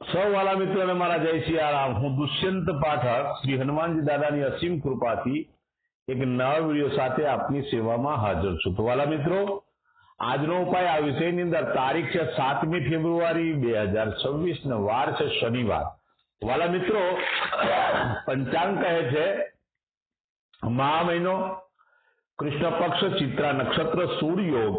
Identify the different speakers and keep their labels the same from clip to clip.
Speaker 1: સૌ વાલા મિત્રોને મારા જય સિયારામ હું દુષ્યંત પાઠક શ્રી હનુમાનજી દાદાની અસીમ કૃપાથી એક નવા વીડિયો સાથે આપની સેવામાં હાજર છું. તો વાલા મિત્રો, આજનો ઉપાય આ વિષયની અંદર તારીખ છે સાતમી ફેબ્રુઆરી બે હજાર છવ્વીસ ને વાર છે શનિવાર. વાલા મિત્રો, પંચાંગ કહે છે, મહા મહિનો કૃષ્ણ પક્ષ ચિત્રા નક્ષત્ર સૂર્યોગ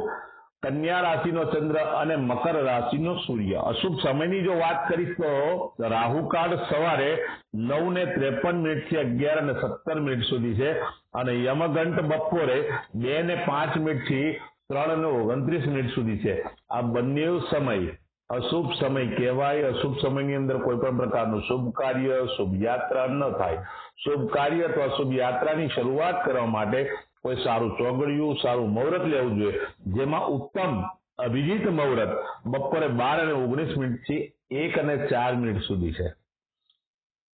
Speaker 1: કન્યા રાશિનો ચંદ્ર અને મકર રાશિનો સૂર્ય. અશુભ સમયની જો વાત કરીશ તો રાહુકાળ સવારે નવ ને ત્રેપન મિનિટથી અગિયાર અને સત્તર મિનિટ સુધી છે અને યમઘંટ બપોરે બે ને પાંચ મિનિટથી ત્રણ ને ઓગણત્રીસ મિનિટ સુધી છે. આ બંને સમય અશુભ સમય કહેવાય. અશુભ સમયની અંદર કોઈ પણ પ્રકારનું શુભ કાર્ય, શુભ યાત્રા ન થાય. શુભ કાર્ય અથવા શુભ યાત્રાની શરૂઆત કરવા માટે કોઈ સારું ચોગડિયું, સારું મુહૂર્ત લેવું જોઈએ. જેમાં ઉત્તમ અભિજીત મુહૂર્ત બપોરે બાર અને ઓગણીસ મિનિટથી એક અને ચાર મિનિટ સુધી છે.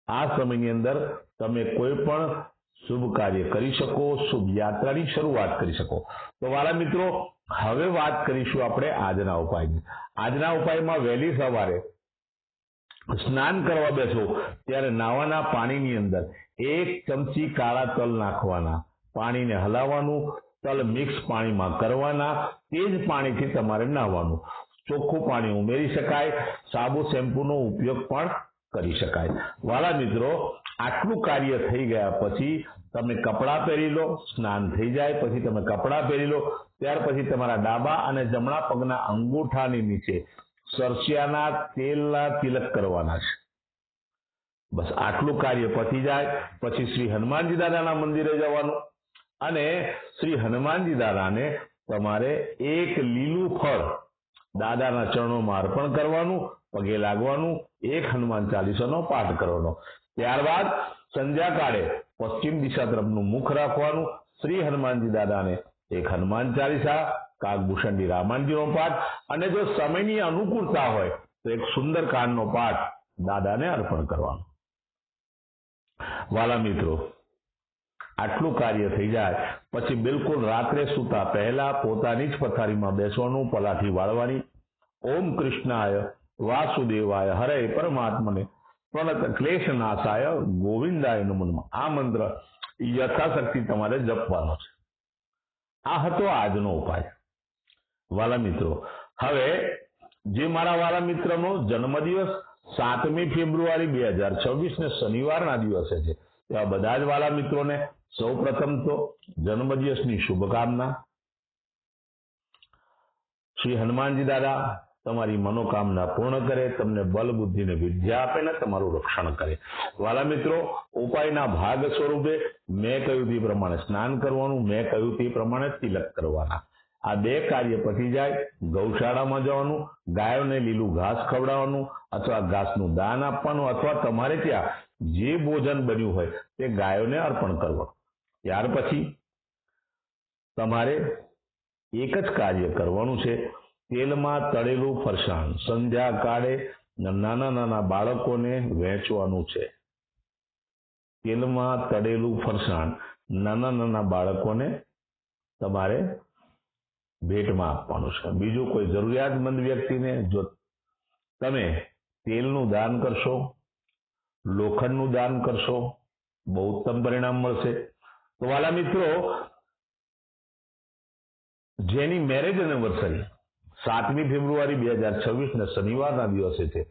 Speaker 1: આ સમયની અંદર તમે કોઈ પણ શુભ કાર્ય કરી શકો, શુભ યાત્રાની શરૂઆત કરી શકો. તો વાલા મિત્રો, હવે વાત કરીશું આપણે આજના ઉપાયની. આજના ઉપાયમાં વહેલી સવારે સ્નાન કરવા બેસો, ત્યારે નાવાના પાણીની અંદર એક ચમચી કાળા તલ નાખવાના. પાણીને હલાવવાનું, તલ મિક્સ પાણીમાં કરવાના, તે જ પાણીથી તમારે નાહવાનું. ચોખ્ખું પાણી ઉમેરી શકાય, સાબુ, શેમ્પૂનો ઉપયોગ પણ કરી શકાય. વાલા મિત્રો, આટલું કાર્ય થઈ ગયા પછી તમે કપડાં પહેરી લો, સ્નાન થઈ જાય, પછી તમે કપડાં પહેરી લો, ત્યાર પછી તમારા ડાબા અને જમણા પગના અંગૂઠાની નીચે સરસિયાના તેલના તિલક કરવાના છે. બસ આટલું કાર્ય પતી જાય, પછી શ્રી હનુમાનજી દાદાના મંદિરે જવાનું. અને શ્રી હનુમાનજી દાદાને તમારે એક લીલું ફળ દાદાના ચરણોમાં અર્પણ કરવાનું, પગે લાગવાનું, એક હનુમાન ચાલીસાનો પાઠ કરવાનો. ત્યારબાદ સંધ્યાકાળે પશ્ચિમ દિશા તરફનું મુખ રાખવાનું, શ્રી હનુમાનજી દાદાને એક હનુમાન ચાલીસા, કાગભૂષણજી રામાનજીનો પાઠ, અને જો સમયની અનુકૂળતા હોય, તો એક સુંદર કાંડનો પાઠ દાદાને અર્પણ કરવાનો. વાલા મિત્રો આટલું કાર્ય થઈ જાય, પછી બિલકુલ રાત્રે સૂતા પહેલા પોતાની જ પથારીમાં બેસવાનું, પલાઠી વાળવાની. ઓમ કૃષ્ણાય, વાસુદેવાય, હરે પરમાત્મને. પ્રણત ક્લેશ નાશાય ગોવિંદાય નમનમાં. આ મંત્ર યથાશક્તિ તમારે જપવાનો છે. આ હતો આજનો ઉપાય. વાલા મિત્રો, હવે જે મારા વાલા મિત્રનો જન્મદિવસ સાતમી ફેબ્રુઆરી બે હજાર છવ્વીસ ને શનિવારના દિવસે છે એવા બધા જ વાલા મિત્રોને સૌ પ્રથમ તો જન્મદિવસની શુભકામના. શ્રી હનુમાનજી દાદા તમારી મનોકામના પૂર્ણ કરે, તમને બલ બુદ્ધિને વિદ્યા આપે ને તમારું રક્ષણ કરે. વાલા મિત્રો, ઉપાયના ભાગ સ્વરૂપે મેં કહ્યું તે પ્રમાણે સ્નાન કરવાનું, મેં કહ્યું તે પ્રમાણે તિલક કરવાના. આ બે કાર્ય પતી જાય, ગૌશાળામાં જવાનું, ગાયોને લીલું ઘાસ ખવડાવવાનું, અથવા ઘાસનું દાન આપવાનું, અથવા તમારે ત્યાં જે ભોજન બન્યું હોય તે ગાયોને અર્પણ કરવાનું. ત્યાર પછી તમારે એક જ કાર્ય કરવાનું છે, તેલમાં તળેલું ફરસાણ. સંધ્યા કાળે નાના નાના બાળકોને વહેંચવાનું છે. તેલમાં તળેલું ફરસાણ નાના નાના બાળકોને તમારે ભેટમાં આપવાનું છે. બીજું કોઈ જરૂરિયાતમંદ વ્યક્તિને જો તમે તેલનું દાન કરશો, લોખંડનું દાન કરશો, બહુ ઉત્તમ પરિણામ મળશે. તો વાલા મિત્રો, જેની મેરેજ એનિવર્સરી સાતમી ફેબ્રુઆરી બે હજાર છવ્વીસ ને શનિવારના દિવસે છે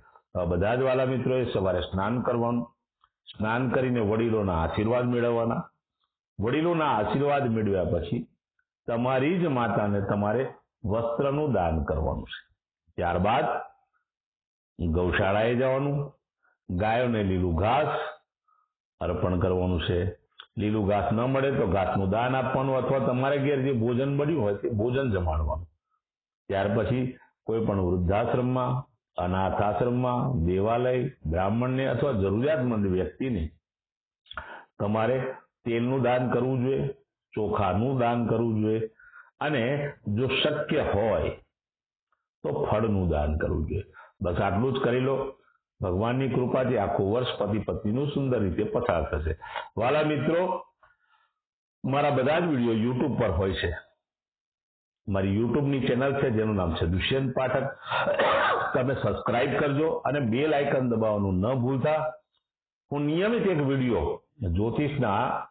Speaker 1: બધા જ વાલા મિત્રોએ સવારે સ્નાન કરવાનું. સ્નાન કરીને વડીલોના આશીર્વાદ મેળવવાના. વડીલોના આશીર્વાદ મેળવ્યા પછી તમારી જ માતાને તમારે વસ્ત્રનું દાન કરવાનું છે. ત્યારબાદ ગૌશાળાએ જવાનું, ગાયોને લીલું ઘાસ અર્પણ કરવાનું છે. લીલું ઘાસ ન મળે તો ઘાસનું દાન આપવાનું અથવા તમારે ઘેર જે ભોજન મળ્યું હોય તે ભોજન જમાડવાનું. ત્યાર પછી કોઈ પણ વૃદ્ધાશ્રમમાં, અનાથ આશ્રમમાં, દેવાલય, બ્રાહ્મણને અથવા જરૂરિયાતમંદ વ્યક્તિને તમારે તેલનું દાન કરવું જોઈએ. ચોખાનું દાન કરવું જોઈએ. અને જો શક્ય હોય, તો ફળનું દાન કરવું જોઈએ. બસ આટલું જ કરી લો. ભગવાનની કૃપાથી આખું વર્ષ પતિ પત્નીનું સુંદર રીતે પસાર થશે. વાલા મિત્રો, મારા બધા જ વીડિયો યુટ્યુબ પર હોય છે. મારી યુટ્યુબની ચેનલ છે, જેનું નામ છે દુષ્યંત પાઠક. તમે સબસ્ક્રાઇબ કરજો અને બેલ આઇકન દબાવવાનું ન ભૂલતા. હું નિયમિત એક વીડિયો જ્યોતિષના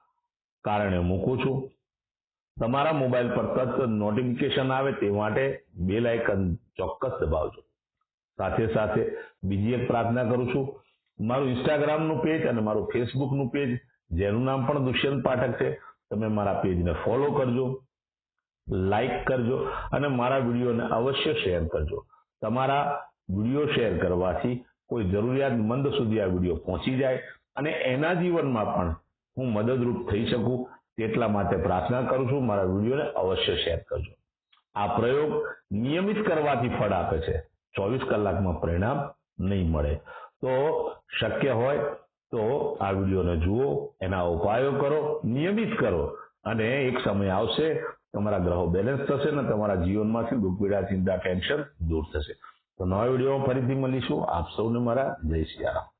Speaker 1: કારણે મૂકું છું. તમારા મોબાઈલ પર તરત નોટિફિકેશન આવે તે માટે બેલ આઇકન ચોક્કસ દબાવજો. સાથે સાથે બીજી એક પ્રાર્થના કરું છું. મારું ઇન્સ્ટાગ્રામનું પેજ અને મારું ફેસબુકનું પેજ જેનું નામ પણ દુષ્યંત પાઠક છે, તમે મારા પેજને ફોલો કરજો લાઈક કરજો અને મારા વિડીયોને અવશ્ય શેર કરજો. તમારા વીડિયો શેર કરવાથી કોઈ જરૂરિયાતમંદ સુધી આ વીડિયો પહોંચી જાય અને એના જીવનમાં પણ હું મદદરૂપ થઈ શકું. તેટલા માટે પ્રાર્થના કરું છું, મારા વિડીયોને અવશ્ય શેર કરજો. આ પ્રયોગ નિયમિત કરવાથી ફળ આપે છે. ચોવીસ કલાકમાં પરિણામ નહીં મળે. તો શક્ય હોય તો આ વિડીયોને જુઓ, એના ઉપાયો કરો, નિયમિત કરો, અને એક સમય આવશે, તમારા ગ્રહો બેલેન્સ થશે ને તમારા જીવનમાંથી દુઃખ પીડા ચિંતા ટેન્શન દૂર થશે. તો નવા વિડીયોમાં ફરીથી મળીશું. આપ સૌને મારા જય સિયારામ